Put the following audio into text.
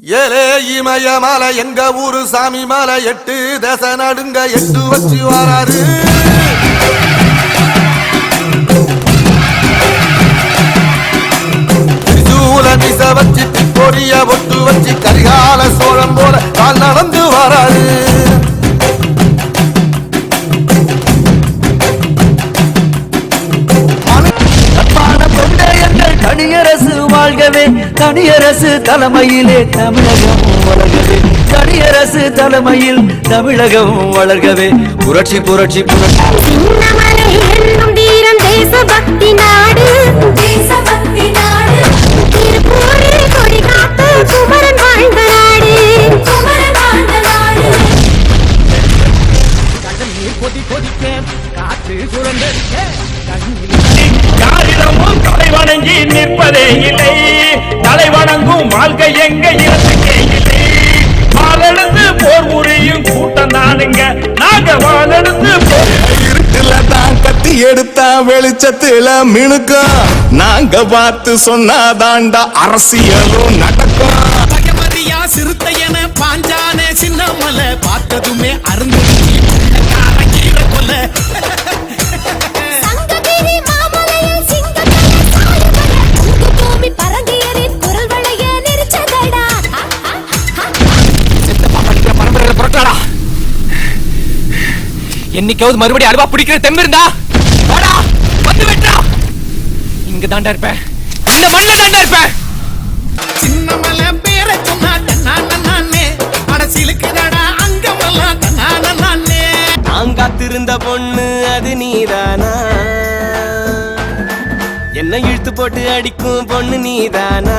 ஏலே இமய மலை எங்க ஊரு சாமி மலை எட்டு தச நடுங்க எட்டு வச்சு வராரு. திரிசூல மிச வச்சு பொரிய ஒட்டு வச்சு கரிகால சோழம் போல கால் நடந்து வராரு. தனியரசு வாழ்கவே தனியரசு தலைமையிலே தமிழகம் வளர்கவே. தனியரசு தலைமையில் தமிழகம் வளர்கவே. புரட்சி புரட்சி புரட்சி. யாரிடமும் தலை வணங்கி நிற்பதே இல்லை. தலை வணங்கும் வாழ்க்கை எங்க இடத்துக்கே இல்லை. வாழெடுத்து போர் புரியும் கூட்டம் தானுங்க. நாங்க வாழெடுத்து இருட்டுல தான் கத்தி எடுத்தா வெளிச்சத்துல மினுக்கும். நாங்க பார்த்து சொன்னாதாண்டா அரசியலும் நடக்கும். என்னைக்காவது மறுபடியும் அல்வா பிடிக்கிற தெம்பு இருந்தா? வாடா வந்து வெட்டா இங்க தாண்டா இருப்பேன். இந்த மண்ணில் தாண்டா இருப்பேன் சின்னமல பேரை சொன்னா தன்னான நானே. அடசிலுக்குதடா அங்கமெல்லாம் தன்னான நானே. நான் காத்திருந்த பொண்ணு அது நீதானா? என்ன இழுத்து போட்டு அடிக்கும் பொண்ணு நீதானா?